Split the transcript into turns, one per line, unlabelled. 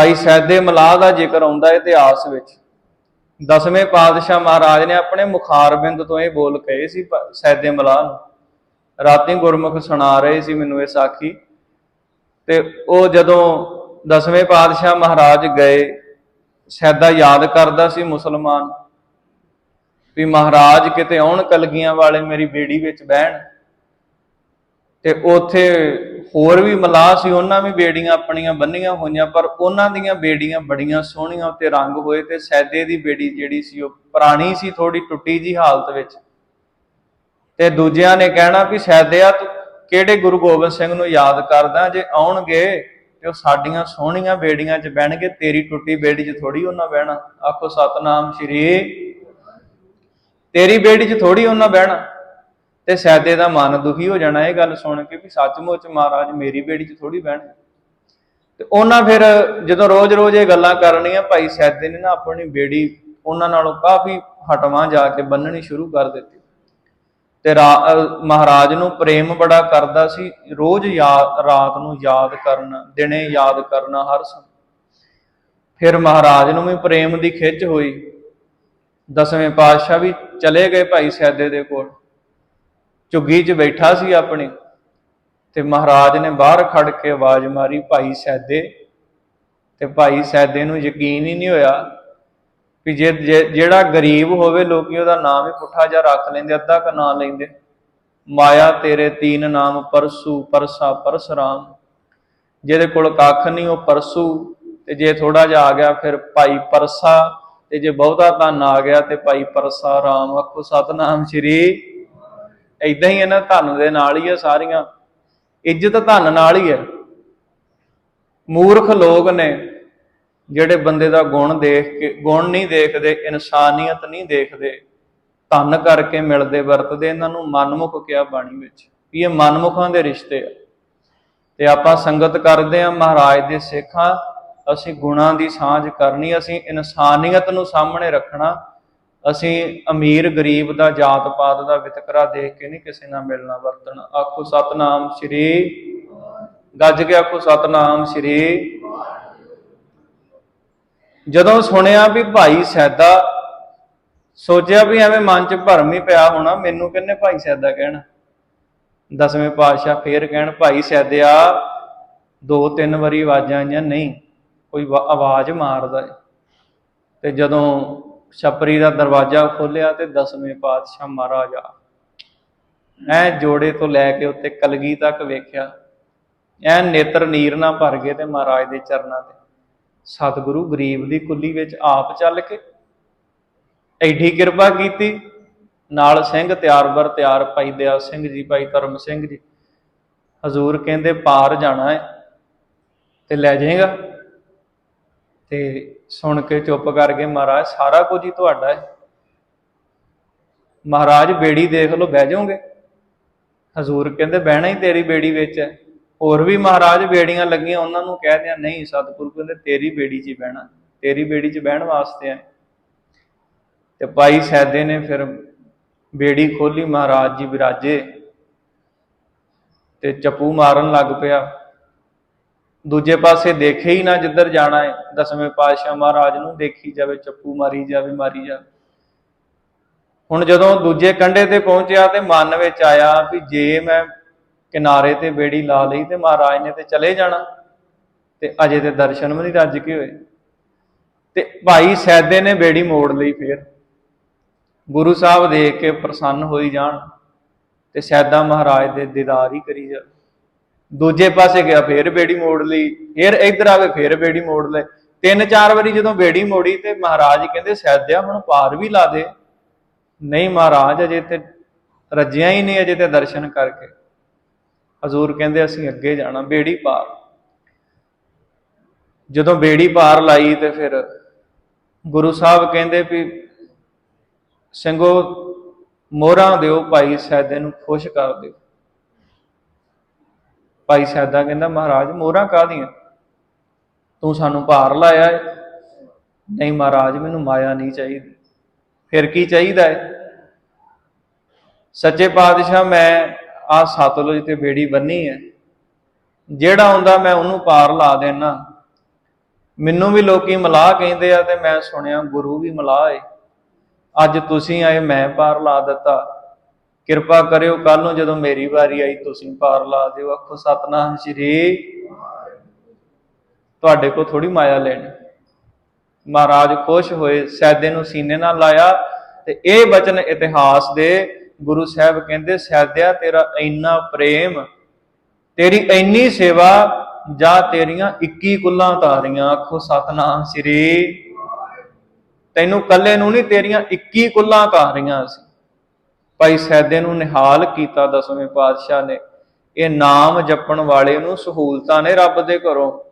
ਭਾਈ ਸੈਦੇ ਮਲਾਹ ਦਾ ਜ਼ਿਕਰ ਆਉਂਦਾ ਇਤਿਹਾਸ ਵਿੱਚ। ਦਸਵੇਂ ਪਾਤਸ਼ਾਹ ਮਹਾਰਾਜ ਨੇ ਆਪਣੇ ਮੁਖਾਰਬਿੰਦ ਤੋਂ ਇਹ ਬੋਲ ਕਹੇ ਸੀ ਸੈਦੇ ਮਲਾਹ ਨੂੰ। ਰਾਤੀ ਗੁਰਮੁਖ ਸੁਣਾ ਰਹੇ ਸੀ ਮੈਨੂੰ ਇਹ ਸਾਖੀ। ਤੇ ਉਹ ਜਦੋਂ ਦਸਵੇਂ ਪਾਤਸ਼ਾਹ ਮਹਾਰਾਜ ਗਏ, ਸੈਦਾ ਯਾਦ ਕਰਦਾ ਸੀ ਮੁਸਲਮਾਨ ਵੀ ਮਹਾਰਾਜ ਕਿਤੇ ਆਉਣ ਕਲਗੀਆਂ ਵਾਲੇ ਮੇਰੀ ਬੇੜੀ ਵਿੱਚ ਬਹਿਣ। ਤੇ ਉਥੇ ਹੋਰ ਵੀ ਮਲਾਹ ਸੀ, ਉਹਨਾਂ ਵੀ ਬੇੜੀਆਂ ਆਪਣੀਆਂ ਬੰਨੀਆਂ ਹੋਈਆਂ, ਪਰ ਉਹਨਾਂ ਦੀਆਂ ਬੇੜੀਆਂ ਬੜੀਆਂ ਸੋਹਣੀਆਂ, ਉੱਤੇ ਰੰਗ ਹੋਏ ਤੇ ਸੈਦੇ ਦੀ ਬੇੜੀ ਜਿਹੜੀ ਸੀ, ਉਹ ਪੁਰਾਣੀ ਸੀ ਥੋੜੀ ਟੁੱਟੀ ਜੀ ਹਾਲਤ ਵਿੱਚ। ਤੇ ਦੂਜਿਆਂ ਨੇ ਕਹਿਣਾ ਵੀ ਸੈਦਿਆ ਤੂੰ ਕਿਹੜੇ ਗੁਰੂ ਗੋਬਿੰਦ ਸਿੰਘ ਨੂੰ ਯਾਦ ਕਰਦਾ, ਜੇ ਆਉਣਗੇ ਤੇ ਉਹ ਸਾਡੀਆਂ ਸੋਹਣੀਆਂ ਬੇੜੀਆਂ 'ਚ ਬਹਿਣਗੇ, ਤੇਰੀ ਟੁੱਟੀ ਬੇੜੀ 'ਚ ਥੋੜੀ ਉਹਨਾਂ ਬਹਿਣਾ। ਆਖੋ, ਸਤਨਾਮ ਸ਼੍ਰੀ ਤੇਰੀ ਬੇੜੀ 'ਚ ਥੋੜੀ ਉਹਨਾਂ ਬਹਿਣਾ। ਤੇ ਸੈਦੇ ਦਾ ਮਨ ਦੁਖੀ ਹੋ ਜਾਣਾ ਇਹ ਗੱਲ ਸੁਣ ਕੇ ਵੀ ਸੱਚਮੁੱਚ ਮਹਾਰਾਜ ਮੇਰੀ ਬੇੜੀ 'ਚ ਥੋੜੀ ਬਹਿਣ। ਤੇ ਉਹਨਾਂ ਫਿਰ ਜਦੋਂ ਰੋਜ਼-ਰੋਜ਼ ਇਹ ਗੱਲਾਂ ਕਰਨੀਆਂ, ਭਾਈ ਸੈਦੇ ਨੇ ਨਾ ਆਪਣੀ ਬੇੜੀ ਉਹਨਾਂ ਨਾਲੋਂ ਕਾਫੀ ਹਟਵਾਂ ਜਾ ਕੇ ਬੰਨਣੀ ਸ਼ੁਰੂ ਕਰ ਦਿੱਤੀ। ਤੇ ਰਾ- ਮਹਾਰਾਜ ਨੂੰ ਪ੍ਰੇਮ ਬੜਾ ਕਰਦਾ ਸੀ, ਰੋਜ਼ ਯਾਦ ਰਾਤ ਨੂੰ ਯਾਦ ਕਰਨਾ, ਦਿਨੇ ਯਾਦ ਕਰਨਾ ਹਰ ਸਮੇਂ। ਫਿਰ ਮਹਾਰਾਜ ਨੂੰ ਵੀ ਪ੍ਰੇਮ ਦੀ ਖਿੱਚ ਹੋਈ। ਦਸਵੇਂ ਪਾਤਸ਼ਾਹ ਵੀ ਚਲੇ ਗਏ ਭਾਈ ਸੈਦੇ ਦੇ ਕੋਲ। ਝੁੱਗੀ 'ਚ ਬੈਠਾ ਸੀ ਆਪਣੀ ਤੇ ਮਹਾਰਾਜ ਨੇ ਬਾਹਰ ਖੜ ਕੇ ਆਵਾਜ਼ ਮਾਰੀ, ਭਾਈ ਸੈਦੇ। ਤੇ ਭਾਈ ਸੈਦੇ ਨੂੰ ਯਕੀਨ ਹੀ ਨਹੀਂ ਹੋਇਆ ਵੀ ਜੇ, ਜੇ- ਜਿਹੜਾ ਗਰੀਬ ਹੋਵੇ ਲੋਕੀ ਉਹਦਾ ਨਾਮ ਹੀ ਪੁੱਠਾ ਜਿਹਾ ਰੱਖ ਲੈਂਦੇ, ਅੱਧਾ ਕ ਨਾਂ ਲੈਂਦੇ। ਮਾਇਆ ਤੇਰੇ ਤੀਨ ਨਾਮ ਪਰਸੂ, ਪਰਸਾ ਪਰਸਰਾਮ ਜਿਹਦੇ ਕੋਲ ਕੱਖ ਨਹੀਂ, ਉਹ ਪਰਸੂ। ਤੇ ਜੇ ਥੋੜਾ ਜਿਹਾ ਆ ਗਿਆ, ਫਿਰ ਭਾਈ ਪਰਸਾ। ਤੇ ਜੇ ਬਹੁਤਾ ਧਨ ਆ ਗਿਆ, ਤੇ ਭਾਈ ਪਰਸਾ ਰਾਮ। ਆਖੋ, ਸਤਨਾਮ ਸ਼੍ਰੀ ਇਦਾਂ ਹੀ ਇਹਨਾਂ ਧਨ ਦੇ ਨਾਲ ਹੀ ਆ ਸਾਰੀਆਂ। ਇੱਜ਼ਤ ਧਨ ਨਾਲ ਹੀ ਹੈ ਮੂਰਖ ਲੋਕ ਨੇ ਜਿਹੜੇ ਬੰਦੇ ਦਾ ਗੁਣ ਦੇਖ ਕੇ, ਗੁਣ ਨਹੀਂ ਦੇਖਦੇ, ਇਨਸਾਨੀਅਤ ਨਹੀਂ ਦੇਖਦੇ, ਧਨ ਕਰਕੇ ਮਿਲਦੇ ਵਰਤਦੇ, ਇਹਨਾਂ ਨੂੰ ਮਨਮੁਖ ਕਿਹਾ ਬਾਣੀ ਵਿੱਚ। ਵੀ ਇਹ ਮਨਮੁਖਾਂ ਦੇ ਰਿਸ਼ਤੇ ਆ। ਤੇ ਆਪਾਂ ਸੰਗਤ ਕਰਦੇ ਆ ਮਹਾਰਾਜ ਦੇ ਸਿੱਖਾਂ, ਅਸੀਂ ਗੁਣਾਂ ਦੀ ਸਾਂਝ ਕਰਨੀ, ਅਸੀਂ ਇਨਸਾਨੀਅਤ ਨੂੰ ਸਾਹਮਣੇ ਰੱਖਣਾ ਅਸੀਂ ਅਮੀਰ ਗਰੀਬ ਦਾ ਜਾਤ ਪਾਤ ਦਾ ਵਿਤਕਰਾ ਦੇਖ ਕੇ ਨਹੀਂ ਕਿਸੇ ਨਾਲ ਮਿਲਣਾ, ਵਰਤਣਾ। ਆਖੋ, ਸਤਨਾਮ ਸ਼੍ਰੀ ਗੱਜ ਕੇ ਆਖੋ, ਸਤਨਾਮ ਸ਼੍ਰੀ ਜਦੋਂ ਸੁਣਿਆ ਵੀ ਭਾਈ ਸੈਦਾ, ਸੋਚਿਆ ਵੀ ਐਵੇਂ ਮਨ 'ਚ ਭਰਮ ਹੀ ਪਿਆ ਹੋਣਾ, ਮੈਨੂੰ ਕਿੰਨੇ ਭਾਈ ਸੈਦਾ ਕਹਿਣਾ? ਦਸਵੇਂ ਪਾਤਸ਼ਾਹ ਫੇਰ ਕਹਿਣ, ਭਾਈ ਸੈਦਿਆ, ਦੋ ਤਿੰਨ ਵਾਰੀ ਆਵਾਜ਼ਾਂ ਆਈਆਂ, ਨਹੀਂ, ਕੋਈ ਆਵਾਜ਼ ਮਾਰਦਾ ਹੈ ਤੇ ਜਦੋਂ ਛਪਰੀ ਦਾ ਦਰਵਾਜ਼ਾ ਖੋਲਿਆ ਤੇ ਦਸਵੇਂ ਪਾਤਸ਼ਾਹ ਮਹਾਰਾਜ ਆ। ਐ ਜੋੜੇ ਤੋਂ ਲੈ ਕੇ ਉੱਤੇ ਕਲਗੀ ਤੱਕ ਵੇਖਿਆ। ਐ ਨੇਤਰ ਨੀਰ ਨਾ ਭਰ ਗਏ ਤੇ ਮਹਾਰਾਜ ਦੇ ਚਰਨਾਂ ਤੇ। ਸਤਿਗੁਰੂ ਗਰੀਬ ਦੀ ਕੁੱਲੀ ਵਿੱਚ ਆਪ ਚੱਲ ਕੇ ਐਡੀ ਕਿਰਪਾ ਕੀਤੀ। ਨਾਲ ਸਿੰਘ ਤਿਆਰ ਬਰ ਤਿਆਰ ਭਾਈ ਦਿਆ ਸਿੰਘ ਜੀ, ਭਾਈ ਧਰਮ ਸਿੰਘ ਜੀ। ਹਜ਼ੂਰ ਕਹਿੰਦੇ, ਪਾਰ ਜਾਣਾ ਹੈ ਤੇ ਲੈ ਜਾਏਗਾ? ਤੇ ਸੁਣ ਕੇ ਚੁੱਪ ਕਰ ਗਏ ਮਹਾਰਾਜ, ਸਾਰਾ ਕੁਝ ਹੀ ਤੁਹਾਡਾ ਹੈ। ਮਹਾਰਾਜ, ਬੇੜੀ ਦੇਖ ਲਓ, ਬਹਿ ਜਾਓਗੇ। ਹਜ਼ੂਰ ਕਹਿੰਦੇ, ਬਹਿਣਾ ਹੀ ਤੇਰੀ ਬੇੜੀ ਵਿੱਚ ਹੈ। ਹੋਰ ਵੀ ਮਹਾਰਾਜ ਬੇੜੀਆਂ ਲੱਗੀਆਂ, ਉਹਨਾਂ ਨੂੰ ਕਹਿ ਦਿਆਂ, ਨਹੀਂ ਸਤਿਗੁਰੂ ਕਹਿੰਦੇ, ਤੇਰੀ ਬੇੜੀ 'ਚ ਹੀ ਬਹਿਣਾ, ਤੇਰੀ ਬੇੜੀ 'ਚ ਬਹਿਣ ਵਾਸਤੇ ਆ ਤੇ ਭਾਈ ਸੈਦੇ ਨੇ ਫਿਰ ਬੇੜੀ ਖੋਲੀ ਮਹਾਰਾਜ ਜੀ ਵਿਰਾਜੇ। ਤੇ ਚਪੂ ਮਾਰਨ ਲੱਗ ਪਿਆ। ਦੂਜੇ ਪਾਸੇ ਦੇਖੇ ਹੀ ਨਾ ਜਿੱਧਰ ਜਾਣਾ ਹੈ, ਦਸਵੇਂ ਪਾਤਸ਼ਾਹ ਮਹਾਰਾਜ ਨੂੰ ਦੇਖੀ ਜਾਵੇ, ਚੱਪੂ ਮਾਰੀ ਜਾਵੇ ਮਾਰੀ ਜਾਵੇ। ਹੁਣ ਜਦੋਂ ਦੂਜੇ ਕੰਢੇ ਤੇ ਪਹੁੰਚਿਆ ਤੇ ਮਨ ਵਿੱਚ ਆਇਆ ਵੀ ਜੇ ਮੈਂ ਕਿਨਾਰੇ ਤੇ ਬੇੜੀ ਲਾ ਲਈ ਤੇ ਮਹਾਰਾਜ ਨੇ ਤੇ ਚਲੇ ਜਾਣਾ, ਤੇ ਅਜੇ ਤੇ ਦਰਸ਼ਨ ਵੀ ਨਹੀਂ ਰੱਜ ਕੇ ਹੋਏ। ਤੇ ਭਾਈ ਸੈਦੇ ਨੇ ਬੇੜੀ ਮੋੜ ਲਈ ਫੇਰ। ਗੁਰੂ ਸਾਹਿਬ ਦੇਖ ਕੇ ਪ੍ਰਸੰਨ ਹੋਈ ਜਾਣ ਤੇ ਸੈਦਾ ਮਹਾਰਾਜ ਦੇ ਦੀਦਾਰ ਹੀ ਕਰੀ ਜਾ ਦੂਜੇ ਪਾਸੇ ਗਿਆ, ਫੇਰ ਬੇੜੀ ਮੋੜ ਲਈ, ਫੇਰ ਇੱਧਰ ਆਵੇ, ਫੇਰ ਬੇੜੀ ਮੋੜ ਲੈ ਤਿੰਨ ਚਾਰ ਵਾਰੀ ਜਦੋਂ ਬੇੜੀ ਮੋੜੀ ਤੇ ਮਹਾਰਾਜ ਕਹਿੰਦੇ ਸੈਦਿਆ ਹੁਣ ਪਾਰ ਵੀ ਲਾ ਦੇ। ਨਹੀਂ ਮਹਾਰਾਜ, ਅਜੇ ਤੇ ਰੱਜਿਆ ਹੀ ਨਹੀਂ, ਅਜੇ ਤੇ ਦਰਸ਼ਨ ਕਰਕੇ। ਹਜ਼ੂਰ ਕਹਿੰਦੇ, ਅਸੀਂ ਅੱਗੇ ਜਾਣਾ, ਬੇੜੀ ਪਾਰ। ਜਦੋਂ ਬੇੜੀ ਪਾਰ ਲਾਈ ਤੇ ਫਿਰ ਗੁਰੂ ਸਾਹਿਬ ਕਹਿੰਦੇ ਵੀ, ਸਿੰਘੋ, ਮੋਹਰਾਂ ਦਿਓ, ਭਾਈ ਸੈਦੇ ਨੂੰ ਖੁਸ਼ ਕਰ ਦਿਓ। ਭਾਈ ਸੈਦਾ ਕਹਿੰਦਾ, ਮਹਾਰਾਜ, ਮੋਹਰਾਂ ਕਾਹਦੀਆਂ? ਤੂੰ ਸਾਨੂੰ ਭਾਰ ਲਾਇਆ ਹੈ ਨਹੀਂ ਮਹਾਰਾਜ, ਮੈਨੂੰ ਮਾਇਆ ਨਹੀਂ ਚਾਹੀਦੀ। ਫਿਰ ਕੀ ਚਾਹੀਦਾ ਹੈ ਸੱਚੇ ਪਾਤਸ਼ਾਹ, ਮੈਂ ਆ ਸਤਲੁਜ ਤੇ ਬੇੜੀ ਬੰਨੀ ਹੈ ਜਿਹੜਾ ਹੁੰਦਾ ਮੈਂ ਉਹਨੂੰ ਪਾਰ ਲਾ ਦੇਣਾ ਮੈਨੂੰ ਵੀ ਲੋਕੀ ਮਲਾਹ ਕਹਿੰਦੇ ਆ ਤੇ ਮੈਂ ਸੁਣਿਆ ਗੁਰੂ ਵੀ ਮਲਾਹ ਏ। ਅੱਜ ਤੁਸੀਂ ਆਏ, ਮੈਂ ਪਾਰ ਲਾ ਦਿੱਤਾ। ਕਿਰਪਾ ਕਰਿਓ ਕੱਲ ਨੂੰ ਜਦੋਂ ਮੇਰੀ ਵਾਰੀ ਆਈ, ਤੁਸੀਂ ਪਾਰ ਲਾ ਦਿਓ। ਆਖੋ, ਸਤਨਾਮ ਸ਼੍ਰੀ ਤੁਹਾਡੇ ਕੋ ਥੋੜੀ ਮਾਇਆ ਲੈਣੀ। ਮਹਾਰਾਜ ਖੁਸ਼ ਹੋਏ, ਸੈਦੇ ਨੂੰ ਸੀਨੇ ਨਾਲ ਲਾਇਆ ਤੇ ਇਹ ਬਚਨ ਇਤਿਹਾਸ ਦੇ ਗੁਰੂ ਸਾਹਿਬ ਕਹਿੰਦੇ, ਸੈਦਿਆ, ਤੇਰਾ ਇੰਨਾ ਪ੍ਰੇਮ, ਤੇਰੀ ਇੰਨੀ ਸੇਵਾ, ਜਾਂ ਤੇਰੀਆਂ 21 ਕੁੱਲਾਂ ਤਾਰੀਆਂ। ਆਖੋ, ਸਤਨਾਮ ਸ੍ਰੀ ਤੈਨੂੰ ਕੱਲੇ ਨੂੰ ਨਹੀਂ, ਤੇਰੀਆਂ 21 ਕੁੱਲਾਂ ਤਾਰੀਆਂ ਸੀ ਭਾਈ ਸੈਦੇ ਨੂੰ ਨਿਹਾਲ ਕੀਤਾ ਦਸਵੇਂ ਪਾਤਸ਼ਾਹ ਨੇ। ਇਹ ਨਾਮ ਜਪਣ ਵਾਲੇ ਨੂੰ ਸਹੂਲਤਾਂ ਨੇ ਰੱਬ ਦੇ ਘਰੋਂ।